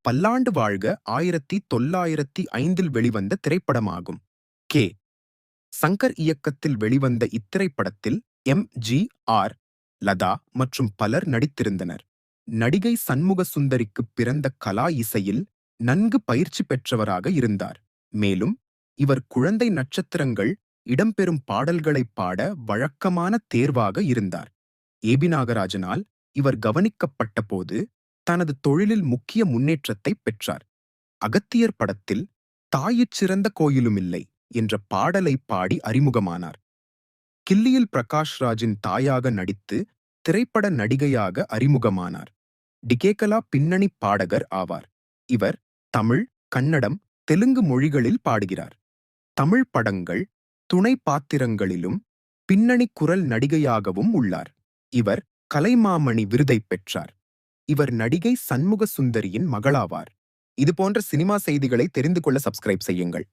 பல்லாண்டு வாழ்க ஆயிரத்தி தொள்ளாயிரத்தி ஐந்தில் வெளிவந்த திரைப்படமாகும். கே. சங்கர் இயக்கத்தில் வெளிவந்த இத்திரைப்படத்தில் எம். ஜி. ஆர். லதா மற்றும் பலர் நடித்திருந்தனர். நடிகை சண்முக சுந்தரிக்கு பிறந்த கலா இசையில் நன்கு பயிற்சி பெற்றவராக இருந்தார். மேலும் இவர் குழந்தை நட்சத்திரங்கள் இடம்பெறும் பாடல்களைப் பாட வழக்கமான தேர்வாக இருந்தார். ஏபி நாகராஜனால் இவர் கவனிக்கப்பட்ட போது தனது தொழிலில் முக்கிய முன்னேற்றத்தை பெற்றார். அகத்தியர் படத்தில் தாயிற் சிறந்த கோயிலுமில்லை என்ற பாடலை பாடி அறிமுகமானார். கில்லியில் பிரகாஷ் ராஜின் தாயாக நடித்து திரைப்பட நடிகையாக அறிமுகமானார். டிகேகலா பின்னணி பாடகர் ஆவார். இவர் தமிழ் கன்னடம் தெலுங்கு மொழிகளில் பாடுகிறார். தமிழ் படங்கள் துணை பாத்திரங்களிலும் பின்னணி குரல் நடிகையாகவும் உள்ளார். இவர் கலைமாமணி விருதை பெற்றார். இவர் நடிகை சண்முக சுந்தரியின் மகளாவார் இதுபோன்ற சினிமா செய்திகளை தெரிந்து கொள்ள சப்ஸ்கிரைப் செய்யுங்கள்.